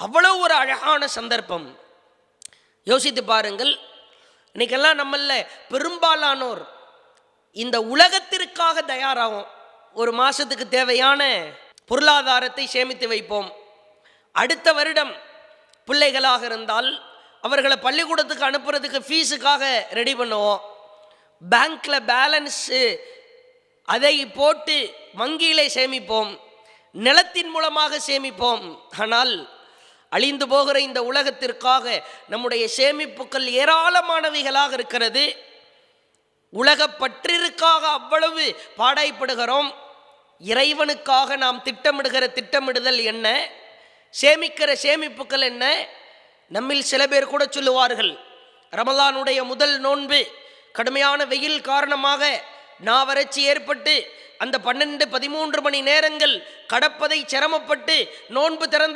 அவ்வளோ ஒரு அழகான சந்தர்ப்பம். யோசித்து பாருங்கள் இன்னைக்கெல்லாம் நம்மள பெரும்பாலானோர் இந்த உலகத்திற்காக தயாராகும். ஒரு மாதத்துக்கு தேவையான பொருளாதாரத்தை சேமித்து வைப்போம். அடுத்த வருடம் பிள்ளைகளாக இருந்தால் அவர்களை பள்ளிக்கூடத்துக்கு அனுப்புறதுக்கு ஃபீஸுக்காக ரெடி பண்ணுவோம். பேங்க்கில் பேலன்ஸு அதை போட்டு வங்கியிலே சேமிப்போம். நிலத்தின் மூலமாக சேமிப்போம். ஆனால் அழிந்து போகிற இந்த உலகத்திற்காக நம்முடைய சேமிப்புகள் ஏராளமானவைகளாக இருக்கிறது. உலக பற்றிற்காக அவ்வளவு பாடாய்ப்படுகிறோம். இறைவனுக்காக நாம் திட்டமிடுகிற திட்டமிடுதல் என்ன? சேமிக்கிற சேமிப்புகள் என்ன? நம்மில் சில பேர் கூட சொல்லுவார்கள் ரமலானுடைய முதல் நோன்பு கடுமையான வெயில் காரணமாக நாவறட்சி ஏற்பட்டு அந்த பன்னெண்டு பதிமூன்று மணி நேரங்கள் கடப்பதை சிரமப்பட்டு நோன்பு திறந்த